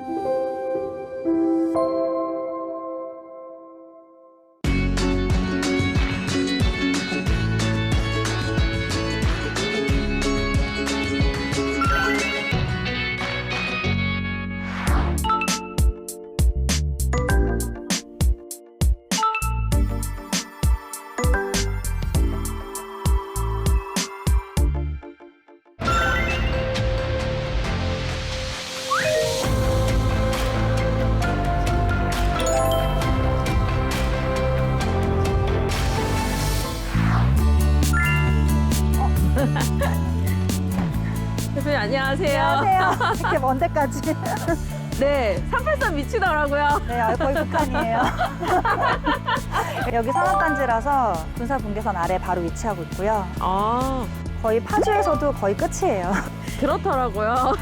대표 안녕하세요. 이렇게 먼 데까지. 네, 383 미치더라고요. 네, 아, 거의 북한이에요. 여기 산업단지라서 군사 분계선 아래 바로 위치하고 있고요. 아, 거의 파주에서도 거의 끝이에요. 그렇더라고요.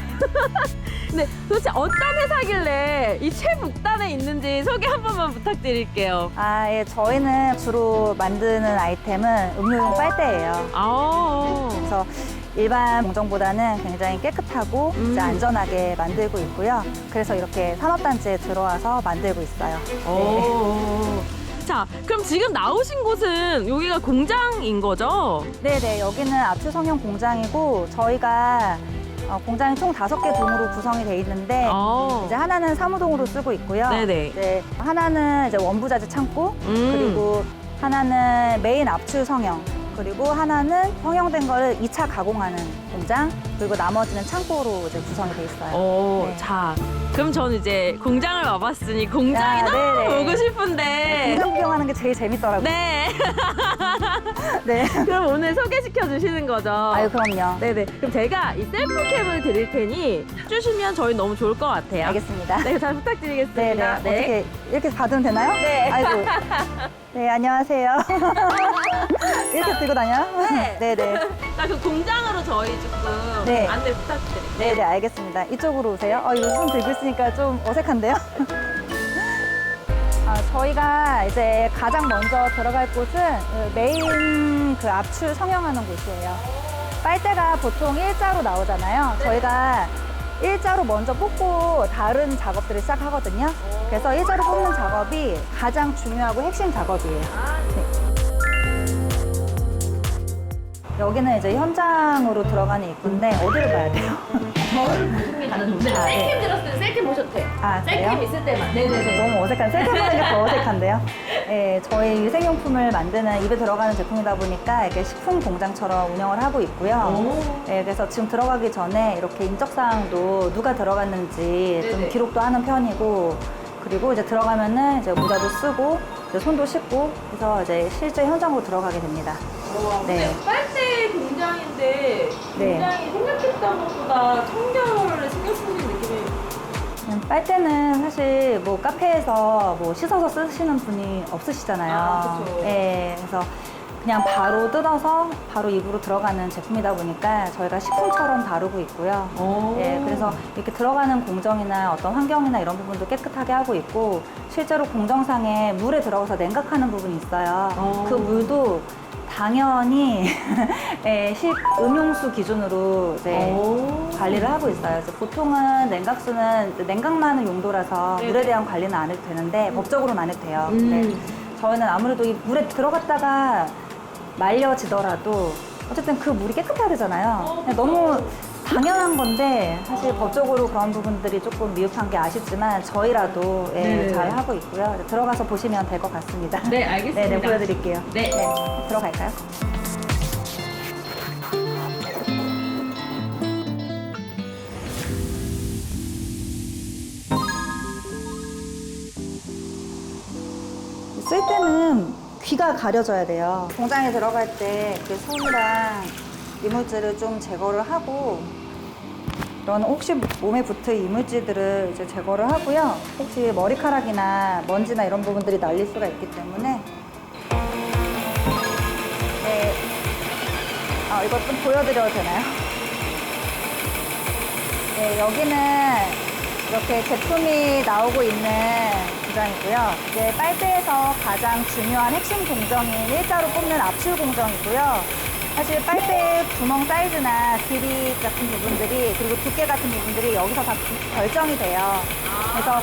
근데 도대체 어떤 회사길래 이 최북단에 있는지 소개 한 번만 부탁드릴게요. 아, 예, 저희는 주로 만드는 아이템은 음료용 빨대예요. 아, 그래서 일반 공정보다는 굉장히 깨끗하고 음. 이제 안전하게 만들고 있고요. 그래서 이렇게 산업단지에 들어와서 만들고 있어요. 오. 자, 그럼 지금 나오신 곳은 여기가 공장인 거죠? 네네, 여기는 압출 성형 공장이고 저희가 어, 공장이 총 다섯 개 동으로 구성이 돼 있는데 어. 이제 하나는 사무동으로 쓰고 있고요. 네네. 이제 하나는 이제 원부자재 창고 음. 그리고 하나는 메인 압출 성형 그리고 하나는 성형된 거를 이차 가공하는 공장 그리고 나머지는 창고로 이제 구성이 돼 있어요. 어, 네. 자, 그럼 전 이제 공장을 와봤으니 공장이 야, 너무 네네. 보고 싶은데. 공장 구경하는 게 제일 재밌더라고요. 네. 네. 그럼 오늘 소개시켜 주시는 거죠? 아유 그럼요. 네네. 그럼 제가 이 셀프캠을 드릴 테니 주시면 저희 너무 좋을 것 같아요. 알겠습니다. 네, 잘 부탁드리겠습니다. 네네. 어떻게 이렇게 받으면 되나요? 네. 아이고. 네 안녕하세요. 이렇게 들고 다녀요? 네. 네 네. 자, 그 공장으로 저희 조금 네. 안내 부탁드릴게요. 네 네 알겠습니다. 이쪽으로 오세요. 어, 이거 손 들고 있으니까 좀 어색한데요? 아, 저희가 이제 가장 먼저 들어갈 곳은 그 메인 그 압출 성형하는 곳이에요. 빨대가 보통 일자로 나오잖아요. 저희가 일자로 먼저 뽑고 다른 작업들을 시작하거든요. 그래서 일자로 뽑는 작업이 가장 중요하고 핵심 작업이에요. 여기는 이제 현장으로 들어가는 입구인데 어디를 봐야 돼요? 저를 보는 게 가장 좋은데 아, 네. 셀캠 들었을 때는 셀캠 보셔도 돼요. 아, 그래요? 셀캠 있을 때만. 네네네. 너무 어색한 셀프 보는 게더 어색한데요. 예, 저희 위생용품을 만드는 입에 들어가는 제품이다 보니까 이렇게 식품 공장처럼 운영을 하고 있고요. 오. 예, 그래서 지금 들어가기 전에 이렇게 인적 사항도 누가 들어갔는지 좀 네네. 기록도 하는 편이고 그리고 이제 들어가면은 이제 모자도 쓰고 이제 손도 씻고 그래서 이제 실제 현장으로 들어가게 됩니다. 와, 네. 근데 빨대 공장인데 네. 굉장히 생각했던 것보다 청결을 신경 쓰는 느낌이 음, 빨대는 사실 뭐 카페에서 뭐 씻어서 쓰시는 분이 없으시잖아요. 아, 그쵸. 예, 그래서 그냥 바로 뜯어서 바로 입으로 들어가는 제품이다 보니까 저희가 식품처럼 다루고 있고요. 오. 예, 그래서 이렇게 들어가는 공정이나 어떤 환경이나 이런 부분도 깨끗하게 하고 있고 실제로 공정상에 물에 들어가서 냉각하는 부분이 있어요. 오. 그 물도 당연히 예, 식 음용수 기준으로 이제 오. 관리를 하고 있어요. 보통은 냉각수는 냉각만의 용도라서 네네. 물에 대한 관리는 안 해도 되는데 법적으로는 안 해도 돼요. 음. 근데 저희는 아무래도 이 물에 들어갔다가 말려지더라도 어쨌든 그 물이 깨끗해야 되잖아요. 어, 그냥 너무 당연한 건데 사실 법적으로 그런 부분들이 조금 미흡한 게 아쉽지만 저희라도 예, 네네네. 잘 하고 있고요. 들어가서 보시면 될 것 같습니다. 네, 알겠습니다. 네, 네, 보여드릴게요. 네. 들어갈까요? 쓸 때는 귀가 가려져야 돼요. 공장에 들어갈 때 그 손이랑 이물질을 좀 제거를 하고 이런 혹시 몸에 붙을 이물질들을 이제 제거를 하고요. 혹시 머리카락이나 먼지나 이런 부분들이 날릴 수가 있기 때문에 네. 아, 이것 좀 보여드려도 되나요? 네, 여기는 이렇게 제품이 나오고 있는 공장이고요. 이제 빨대에서 가장 중요한 핵심 공정인 일자로 뽑는 압출 공정이고요. 사실 빨대 구멍 사이즈나 길이 같은 부분들이 그리고 두께 같은 부분들이 여기서 다 결정이 돼요. 그래서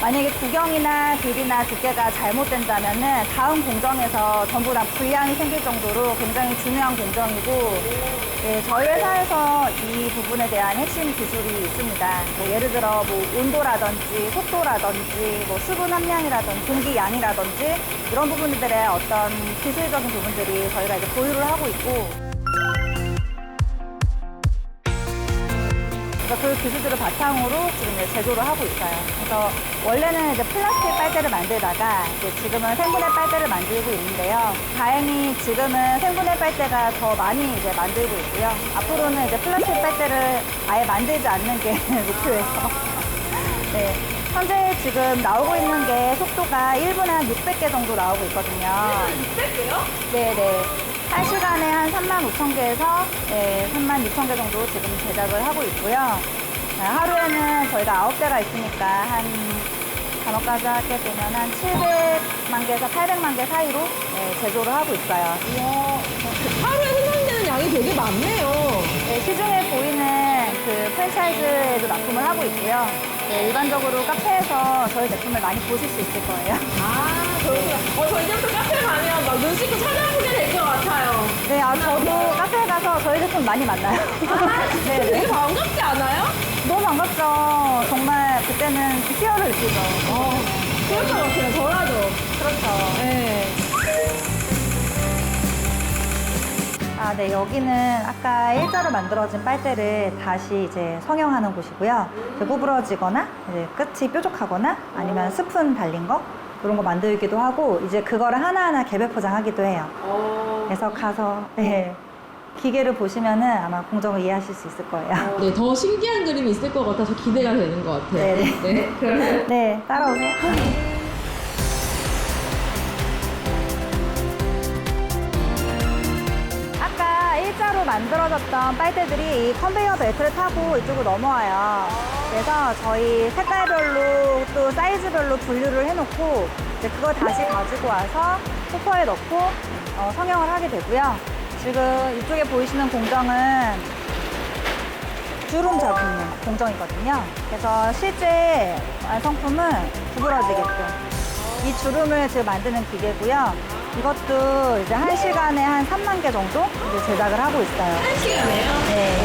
만약에 구경이나 길이나 두께가 잘못된다면은 다음 공정에서 전부 다 불량이 생길 정도로 굉장히 중요한 공정이고 예, 저희 회사에서 이 부분에 대한 핵심 기술이 있습니다. 뭐 예를 들어 뭐 온도라든지 속도라든지 뭐 수분 함량이라든지 공기 양이라든지 이런 부분들의 어떤 기술적인 부분들이 저희가 이제 보유를 하고 있고 그래서 그 기술들을 바탕으로 지금 이제 제조를 하고 있어요. 그래서 원래는 이제 플라스틱 빨대를 만들다가 이제 지금은 생분해 빨대를 만들고 있는데요. 다행히 지금은 생분해 빨대가 더 많이 이제 만들고 있고요. 앞으로는 이제 플라스틱 빨대를 아예 만들지 않는 게 목표예요. 네. 현재 지금 나오고 있는 게 속도가 1분에 한 600개 정도 나오고 있거든요. 600개요? 네네. 한 시간에 한 3만 5천 개에서 네, 3만 6천 개 정도 지금 제작을 하고 있고요. 네, 하루에는 저희가 9대가 있으니까 한 단어까지 하게 되면 한 700만 개에서 800만 개 사이로 네, 제조를 하고 있어요. 하루에 생산되는 양이 되게 많네요. 네, 시중에 보이는 그 프랜차이즈에도 납품을 하고 있고요. 네, 일반적으로 카페에서 저희 제품을 많이 보실 수 있을 거예요. 아, 그렇구나. 어, 저 이제부터 카페 가면 막 눈 씻고 찾아보게 될 것 같아요. 네, 아, 저도 카페에 가서 저희 제품 많이 만나요. 네, 네. 되게 반갑지 않아요? 너무 반갑죠. 정말 그때는 희열을 느끼죠. 어, 것 같아요. 저라도. 그렇죠. 네. 아, 네. 여기는 아까 일자로 만들어진 빨대를 다시 이제 성형하는 곳이고요. 이제 구부러지거나 이제 끝이 뾰족하거나 아니면 스푼 달린 거 그런 거 만들기도 하고 이제 그거를 하나하나 개별 포장하기도 해요. 어. 그래서 가서 네. 기계를 보시면은 아마 공정을 이해하실 수 있을 거예요. 네, 더 신기한 그림이 있을 것 같아서 기대가 되는 것 같아요. 네 네. 네, 그러면 네, 따라오세요. 만들어졌던 빨대들이 이 컨베이어 벨트를 타고 이쪽으로 넘어와요. 그래서 저희 색깔별로 또 사이즈별로 분류를 해놓고 이제 그걸 다시 가지고 와서 소퍼에 넣고 어, 성형을 하게 되고요. 지금 이쪽에 보이시는 공정은 주름 잡는 공정이거든요. 그래서 실제 완성품은 구부러지게끔 이 주름을 지금 만드는 기계고요. 이것도 이제 한 시간에 한 3만 개 정도 이제 제작을 하고 있어요. 한 시간이에요? 네.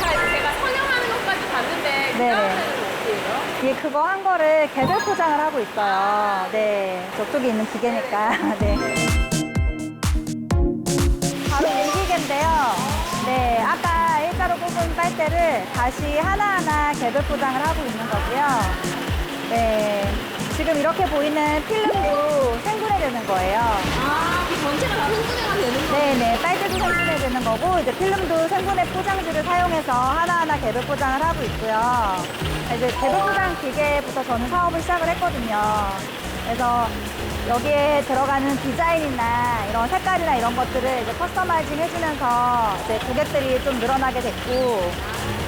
자, 제가 성형하는 것까지 봤는데 그 네네. 다음에는 어디예요? 이 그거 한 거를 개별 포장을 하고 있어요. 네. 저쪽에 있는 기계니까. 네. 바로 일기계인데요. 네. 아까 일자로 뽑은 빨대를 다시 하나하나 개별 포장을 하고 있는 거고요. 네. 지금 이렇게 보이는 필름도 생분해되는 거예요. 아, 그 전체가 다 생분해가 되는 거 네네, 빨대도 생분해되는 거고, 이제 필름도 생분해 포장지를 사용해서 하나하나 개별 포장을 하고 있고요. 이제 개별 포장 기계부터 저는 사업을 시작을 했거든요. 그래서 여기에 들어가는 디자인이나 이런 색깔이나 이런 것들을 이제 커스터마이징 해주면서 이제 고객들이 좀 늘어나게 됐고,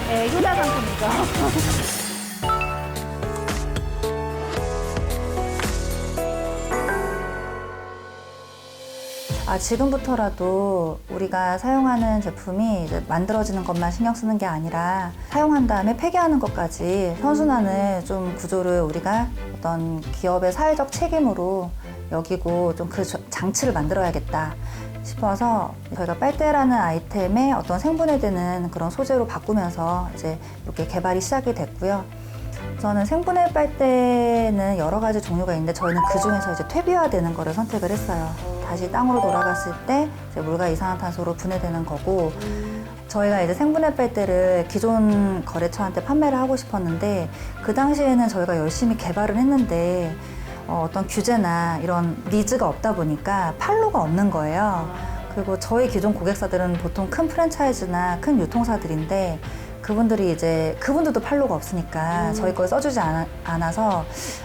네, 효자 상품이죠. 아, 지금부터라도 우리가 사용하는 제품이 이제 만들어지는 것만 신경 쓰는 게 아니라 사용한 다음에 폐기하는 것까지 선순환을 좀 구조를 우리가 어떤 기업의 사회적 책임으로 여기고 좀 그 장치를 만들어야겠다 싶어서 저희가 빨대라는 아이템의 어떤 생분해 되는 그런 소재로 바꾸면서 이제 이렇게 개발이 시작이 됐고요. 저는 생분해 빨대는 여러 가지 종류가 있는데 저희는 그 중에서 이제 퇴비화되는 거를 선택을 했어요. 다시 땅으로 돌아갔을 때 이제 물과 이산화탄소로 분해되는 거고 저희가 이제 생분해 빨대를 기존 거래처한테 판매를 하고 싶었는데 그 당시에는 저희가 열심히 개발을 했는데 어, 어떤 규제나 이런 니즈가 없다 보니까 판로가 없는 거예요. 그리고 저희 기존 고객사들은 보통 큰 프랜차이즈나 큰 유통사들인데 그분들이 이제 그분들도 판로가 없으니까 저희 걸 써주지 않, 않아 서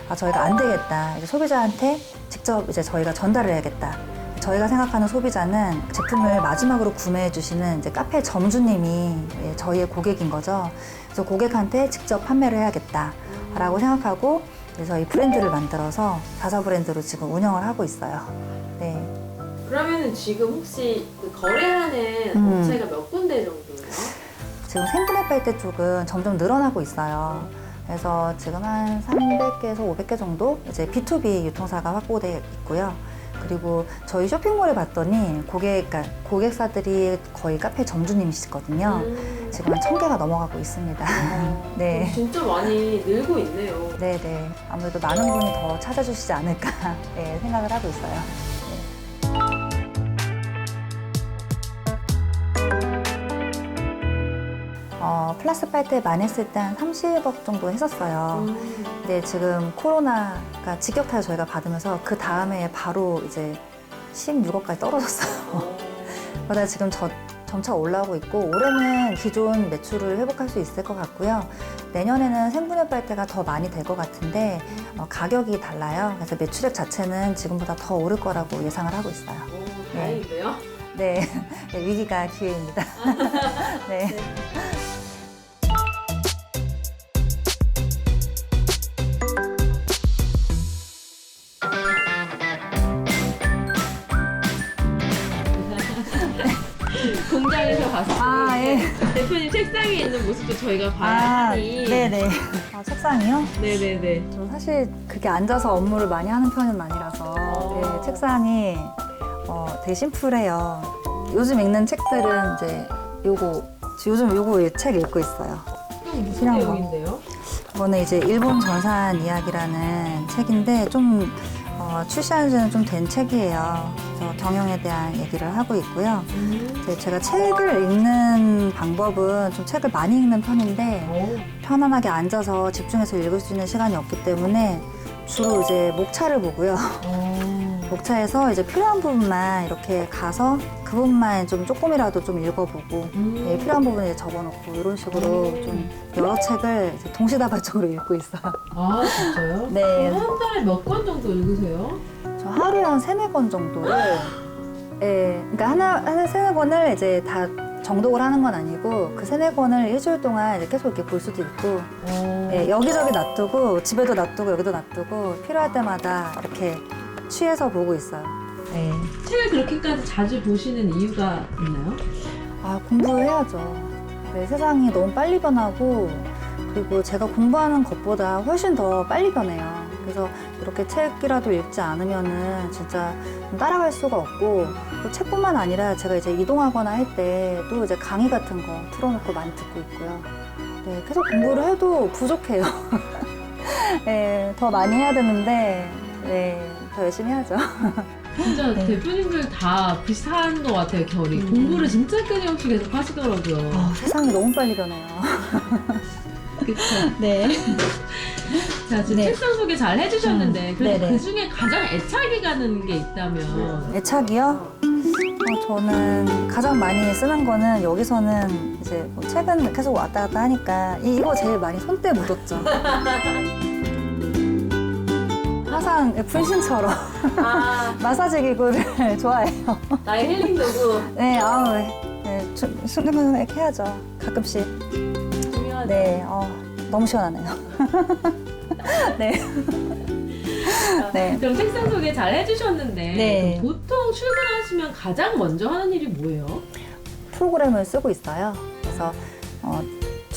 아, 저희가 안 되겠다. 이제 소비자한테 직접 이제 저희가 전달을 해야겠다. 저희가 생각하는 소비자는 제품을 마지막으로 구매해 주시는 이제 카페 점주님이 예, 저희의 고객인 거죠. 그래서 고객한테 직접 판매를 해야겠다라고 생각하고 저희 브랜드를 만들어서 자사 브랜드로 지금 운영을 하고 있어요. 네. 그러면은 지금 혹시 그 거래하는 음. 업체가 몇 군데 정도예요? 지금 생분해 빨대 쪽은 점점 늘어나고 있어요. 그래서 지금 한 300개에서 500개 정도 이제 B2B 유통사가 확보돼 있고요. 그리고 저희 쇼핑몰에 봤더니 고객, 그러니까 고객사들이 거의 카페 점주님이시거든요. 음. 지금 한 1000개가 넘어가고 있습니다. 네. 진짜 많이 늘고 있네요. 네네. 아무래도 많은 분이 더 찾아주시지 않을까 네, 생각을 하고 있어요. 어, 플라스 빨대 많이 했을 때 한 30억 정도 했었어요. 음. 근데 지금 코로나가 직격탄을 저희가 받으면서 그 다음에 바로 이제 16억까지 떨어졌어요. 그러다 지금 저, 점차 올라오고 있고 올해는 기존 매출을 회복할 수 있을 것 같고요. 내년에는 생분해 빨대가 더 많이 될 것 같은데 어, 가격이 달라요. 그래서 매출액 자체는 지금보다 더 오를 거라고 예상을 하고 있어요. 오, 다행인데요. 네, 네, 위기가 기회입니다. 네. 대표님 책상에 있는 모습도 저희가 봐야 아, 하니. 네네. 아, 책상이요? 네네네. 저 사실 그게 앉아서 업무를 많이 하는 편은 아니라서 어. 네, 책상이 어, 되게 심플해요. 요즘 읽는 책들은 이제 요거 요즘 요거 책 읽고 있어요. 그럼 무슨 필요한 거. 내용인데요? 이거는 이제 일본 전산 이야기라는 책인데 좀 어, 출시한 지는 좀 된 책이에요. 그래서 경영에 대한 얘기를 하고 있고요. 음. 이제 제가 책을 읽는 방법은 좀 책을 많이 읽는 편인데 오. 편안하게 앉아서 집중해서 읽을 수 있는 시간이 없기 때문에 주로 이제 목차를 보고요. 목차에서 이제 필요한 부분만 이렇게 가서 그 부분만 좀 조금이라도 좀 읽어보고 음. 네, 필요한 부분 이제 적어놓고 이런 식으로 좀 여러 책을 이제 동시다발적으로 읽고 있어요. 아 진짜요? 네. 그럼 한 달에 몇 권 정도 읽으세요? 저 하루에 한 세네 권 정도를 예, 그러니까 하나 한 세네 권을 이제 다 정독을 하는 건 아니고 그 세네 권을 일주일 동안 이제 계속 이렇게 볼 수도 있고 예, 여기저기 놔두고 집에도 놔두고 여기도 놔두고 필요할 때마다 이렇게 취해서 보고 있어요. 네. 책을 그렇게까지 자주 보시는 이유가 있나요? 아 공부를 해야죠. 네, 세상이 너무 빨리 변하고 그리고 제가 공부하는 것보다 훨씬 더 빨리 변해요. 그래서 이렇게 책이라도 읽지 않으면은 진짜 좀 따라갈 수가 없고 또 책뿐만 아니라 제가 이제 이동하거나 할 때 또 이제 강의 같은 거 틀어놓고 많이 듣고 있고요. 네, 계속 공부를 해도 부족해요. 네, 더 많이 해야 되는데 네, 더 열심히 해야죠. 진짜 네. 대표님들 다 비슷한 것 같아요 결이 음. 공부를 진짜 끊임없이 계속 하시더라고요 아, 세상이 너무 빨리 변해요. 그쵸 네. 자 지금 네. 책상 소개 잘 해주셨는데 음, 그래도 네네. 그 중에 가장 애착이 가는 게 있다면 애착이요? 어, 저는 가장 많이 쓰는 거는 여기서는 이제 뭐 책은 계속 왔다 갔다 하니까 이- 이거 제일 많이 손때 묻었죠. 항상 분신처럼 아 마사지 기구를 좋아해요. 나의 힐링 도구 네, 아우, 네, 순간순간 이렇게 해야죠. 가끔씩. 중요하죠 네, 어, 너무 시원하네요. 네. 네. 그럼 책상 소개 잘 해주셨는데 네. 보통 출근하시면 가장 먼저 하는 일이 뭐예요? 프로그램을 쓰고 있어요. 그래서 어,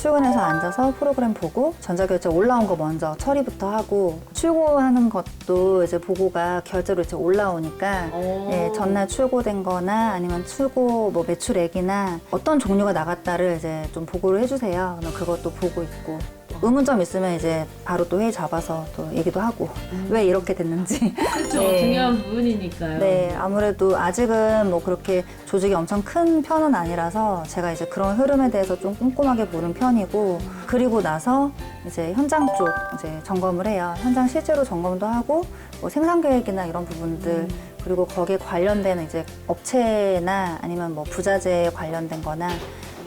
출근해서 앉아서 프로그램 보고 전자결제 올라온 거 먼저 처리부터 하고 출고하는 것도 이제 보고가 결제로 이제 올라오니까 어. 예, 전날 출고된 거나 아니면 출고 뭐 매출액이나 어떤 종류가 나갔다를 이제 좀 보고를 해주세요. 그럼 그것도 보고 있고 의문점 있으면 이제 바로 또 회의 잡아서 또 얘기도 하고 왜 이렇게 됐는지 그렇죠 네. 중요한 부분이니까요 네, 아무래도 아직은 뭐 그렇게 조직이 엄청 큰 편은 아니라서 제가 이제 그런 흐름에 대해서 좀 꼼꼼하게 보는 편이고 그리고 나서 이제 현장 쪽 이제 점검을 해요. 현장 실제로 점검도 하고 뭐 생산 계획이나 이런 부분들 그리고 거기에 관련된 이제 업체나 아니면 뭐 부자재에 관련된 거나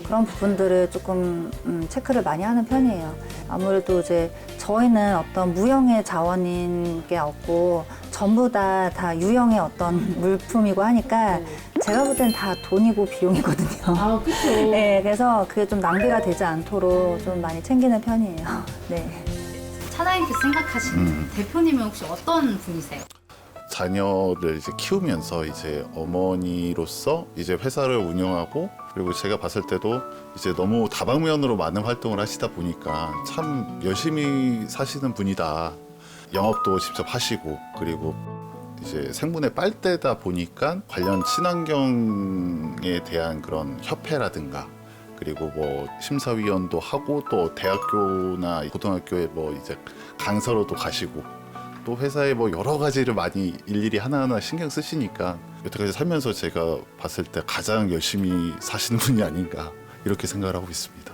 그런 부분들을 조금 음, 체크를 많이 하는 편이에요. 아무래도 이제 저희는 어떤 무형의 자원인 게 없고 전부 다, 다 유형의 어떤 물품이고 하니까 제가 볼 땐 다 돈이고 비용이거든요. 아 그쵸 네, 그래서 그게 좀 낭비가 되지 않도록 좀 많이 챙기는 편이에요. 네. 차나인트 생각하시는 대표님은 혹시 어떤 분이세요? 자녀를 이제 키우면서 이제 어머니로서 이제 회사를 운영하고 그리고 제가 봤을 때도 이제 너무 다방면으로 많은 활동을 하시다 보니까 참 열심히 사시는 분이다. 영업도 직접 하시고 그리고 이제 생분해 빨대다 보니까 관련 친환경에 대한 그런 협회라든가 그리고 뭐 심사위원도 하고 또 대학교나 고등학교에 뭐 이제 강사로도 가시고 또 회사에 뭐 여러 가지를 많이 일일이 하나하나 신경 쓰시니까 여태까지 살면서 제가 봤을 때 가장 열심히 사시는 분이 아닌가 이렇게 생각을 하고 있습니다.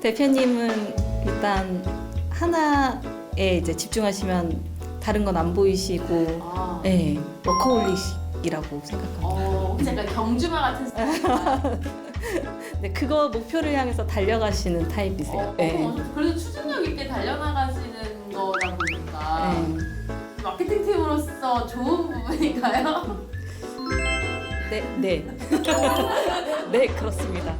대표님은 일단 하나에 이제 집중하시면 다른 건 안 보이시고, 아, 네, 워커홀릭이라고 생각합니다. 어, 약간 경주마 같은 스타일? 네, 그거 목표를 향해서 달려가시는 타입이세요. 어, 네. 어, 그래도 추진력 있게 달려나가시는 거다 보니까 네. 마케팅 팀으로서 좋은 부분인가요? 네, 네. 네, 그렇습니다.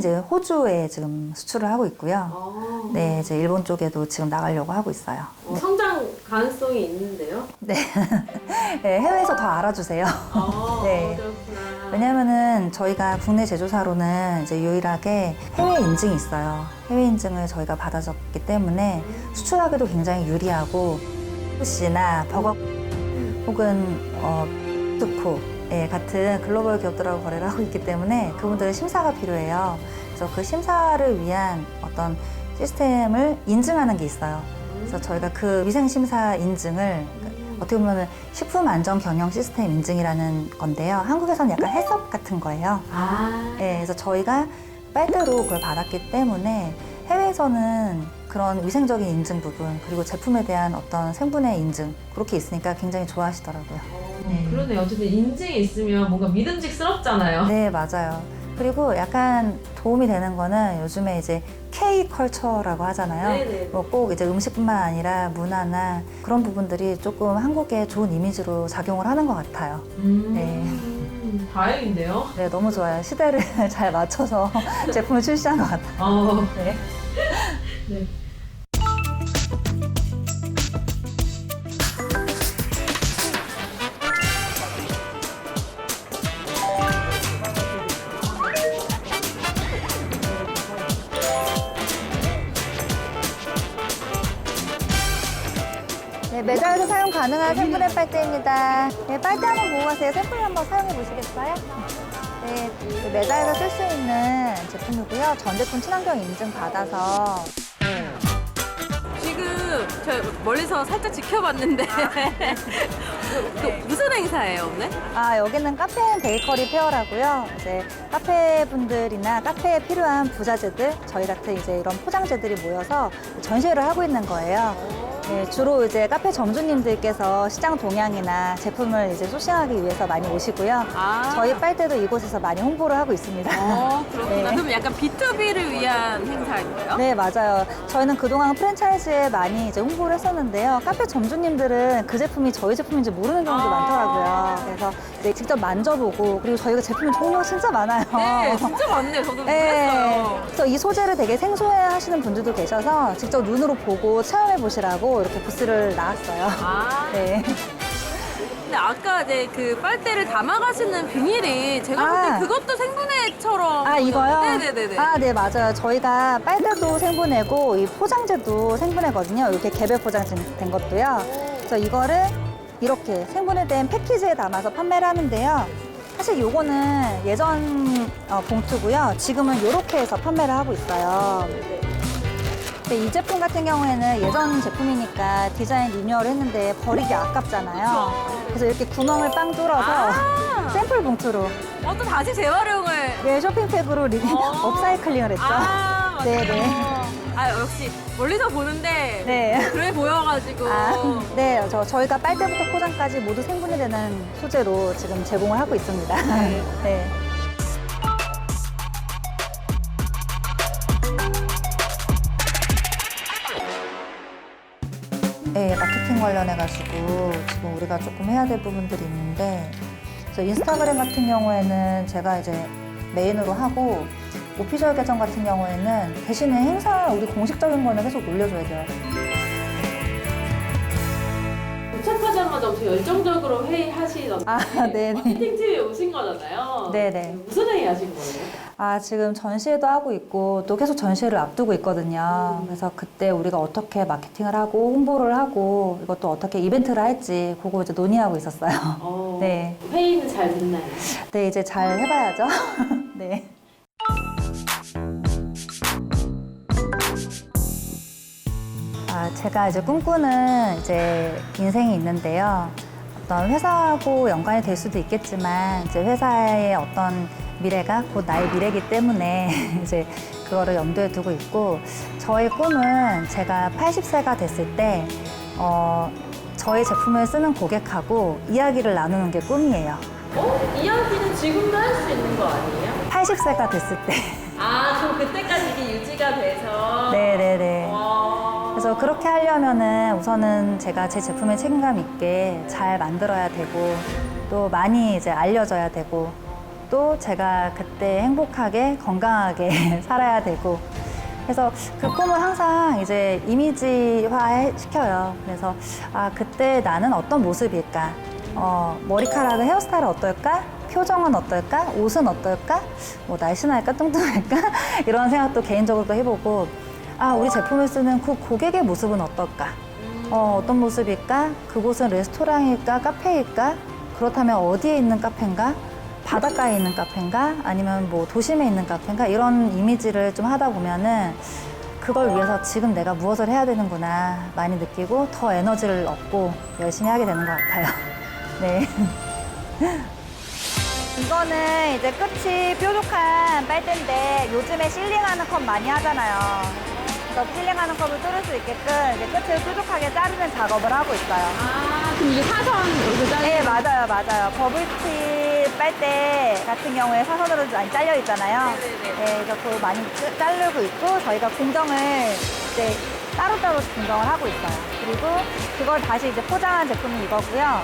이제 호주에 지금 수출을 하고 있고요. 어, 네, 이제 일본 쪽에도 지금 나가려고 하고 있어요. 어, 성장 가능성이 있는데요? 네, 네 해외에서 더 알아주세요. 아, 네. 그렇구나. 왜냐면은 저희가 국내 제조사로는 이제 유일하게 해외 인증이 있어요. 해외 인증을 저희가 받아줬기 때문에 수출하기도 굉장히 유리하고 푸시나 버거 혹은 어, 투코 예, 같은 글로벌 기업들하고 거래를 하고 있기 때문에 그분들의 심사가 필요해요. 그래서 그 심사를 위한 어떤 시스템을 인증하는 게 있어요. 그래서 저희가 그 위생 심사 인증을 어떻게 보면 식품 안전 경영 시스템 인증이라는 건데요. 한국에서는 약간 해썹 같은 거예요. 아, 네, 그래서 저희가 빨대로 그걸 받았기 때문에 해외에서는 그런 위생적인 인증 부분 그리고 제품에 대한 어떤 생분해 인증 그렇게 있으니까 굉장히 좋아하시더라고요. 네. 그러네요. 어쨌든 인증이 있으면 뭔가 믿음직스럽잖아요. 네, 맞아요. 그리고 약간 도움이 되는 거는 요즘에 이제 K 컬처라고 하잖아요. 네네. 뭐꼭 이제 음식뿐만 아니라 문화나 그런 부분들이 조금 한국에 좋은 이미지로 작용을 하는 것 같아요. 음, 네. 다행인데요. 네, 너무 좋아요. 시대를 잘 맞춰서 제품을 출시한 것 같아요. 어, 네. 네. 네, 매장에서 사용 가능한 샘플의 빨대입니다. 네, 빨대 한번 보고 가세요. 샘플 한번 사용해 보시겠어요? 네, 네, 매장에서 쓸 수 있는 제품이고요. 전 제품 친환경 인증 받아서 저 멀리서 살짝 지켜봤는데 그 무슨 행사예요 오늘? 아, 여기는 카페 앤 베이커리 페어라고요. 이제 카페 분들이나 카페에 필요한 부자재들, 저희 같은 이제 이런 포장재들이 모여서 전시회를 하고 있는 거예요. 네, 주로 이제 카페 점주님들께서 시장 동향이나 제품을 이제 소싱하기 위해서 많이 오시고요. 아, 저희 빨대도 이곳에서 많이 홍보를 하고 있습니다. 어 그렇구나. 네. 그럼 약간 B2B를 위한 행사인가요? 네, 맞아요. 저희는 그동안 프랜차이즈에 많이 이제 홍보를 했었는데요. 카페 점주님들은 그 제품이 저희 제품인지 모르는 경우도 아. 많더라고요. 그래서 이제 직접 만져보고, 그리고 저희가 제품이 종류가 진짜 많아요. 네, 진짜 많네요. 저도 네. 놀랐어요. 그래서 이 소재를 되게 생소해 하시는 분들도 계셔서 직접 눈으로 보고 체험해 보시라고 이렇게 부스를 나왔어요. 아, 네. 근데 아까 이제 그 빨대를 담아가시는 비닐이 제가 볼 아. 때 그것도 생분해처럼 아, 이거요? 네네네네. 아, 네, 맞아요. 저희가 빨대도 생분해고 이 포장재도 생분해거든요. 이렇게 개별 포장된 것도요. 그래서 이거를 이렇게 생분해된 패키지에 담아서 판매를 하는데요. 사실 요거는 예전 어, 봉투고요. 지금은 이렇게 해서 판매를 하고 있어요. 근데 이 제품 같은 경우에는 예전 제품이니까 디자인 리뉴얼을 했는데 버리기 아깝잖아요. 그래서 이렇게 구멍을 빵 뚫어서 아. 샘플 봉투로 어, 또 다시 재활용을. 네, 쇼핑백으로 리, 어. 업사이클링을 했죠. 아, 맞아요. 네네. 아, 역시 멀리서 보는데 네. 그래 보여가지고. 아, 네, 저, 저희가 빨대부터 포장까지 모두 생분해 되는 소재로 지금 제공을 하고 있습니다. 네. 네, 관련해가지고 지금 우리가 조금 해야 될 부분들이 있는데, 그래서 인스타그램 같은 경우에는 제가 이제 메인으로 하고, 오피셜 계정 같은 경우에는 대신에 행사, 우리 공식적인 거는 계속 올려줘야 돼요. 도착하자마자 엄청 열정적으로 회의하시던데 아, 네네. 마케팅팀에 오신 거잖아요. 네네. 무슨 회의 하신 거예요? 아, 지금 전시회도 하고 있고 또 계속 전시회를 앞두고 있거든요. 그래서 그때 우리가 어떻게 마케팅을 하고 홍보를 하고 이것도 어떻게 이벤트를 할지 그거 이제 논의하고 있었어요. 어, 네. 회의는 잘 됐나요? 네, 이제 잘 해봐야죠. 네. 아, 제가 이제 꿈꾸는 이제 인생이 있는데요. 어떤 회사하고 연관이 될 수도 있겠지만 이제 회사의 어떤 미래가 곧 나의 미래이기 때문에 이제 그거를 염두에 두고 있고 저의 꿈은 제가 80세가 됐을 때 어, 저희 제품을 쓰는 고객하고 이야기를 나누는 게 꿈이에요. 어? 이야기는 지금도 할 수 있는 거 아니에요? 80세가 됐을 때. 아, 그럼 그때까지 이게 유지가 돼서 네네네. 어... 그래서 그렇게 하려면은 우선은 제가 제 제품에 책임감 있게 잘 만들어야 되고 또 많이 이제 알려져야 되고 또 제가 그때 행복하게 건강하게 살아야 되고 그래서 그 꿈을 항상 이제 이미지화 시켜요. 그래서 아 그때 나는 어떤 모습일까? 어, 머리카락은 헤어스타일은 어떨까? 표정은 어떨까? 옷은 어떨까? 뭐 날씬할까? 뚱뚱할까? 이런 생각도 개인적으로 해보고 아 우리 제품을 쓰는 그 고객의 모습은 어떨까? 어, 어떤 모습일까? 그곳은 레스토랑일까? 카페일까? 그렇다면 어디에 있는 카페인가? 바닷가에 있는 카페인가? 아니면 뭐 도심에 있는 카페인가? 이런 이미지를 좀 하다 보면은 그걸 위해서 지금 내가 무엇을 해야 되는구나 많이 느끼고 더 에너지를 얻고 열심히 하게 되는 것 같아요. 네. 이거는 이제 끝이 뾰족한 빨대인데 요즘에 실링하는 컵 많이 하잖아요. 그래서 실링하는 컵을 뚫을 수 있게끔 이제 끝을 뾰족하게 자르는 작업을 하고 있어요. 아, 그럼 이게 사선 이렇게 잘리 네, 맞아요, 맞아요. 버블티 빨대 같은 경우에 사선으로 많이 잘려 있잖아요. 네, 그래서 많이 찌- 자르고 있고 저희가 공정을 이제 따로따로 공정을 하고 있어요. 그리고 그걸 다시 이제 포장한 제품이 이거고요.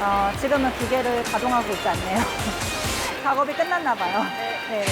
어, 지금은 기계를 가동하고 있지 않네요. 작업이 끝났나 봐요. 네.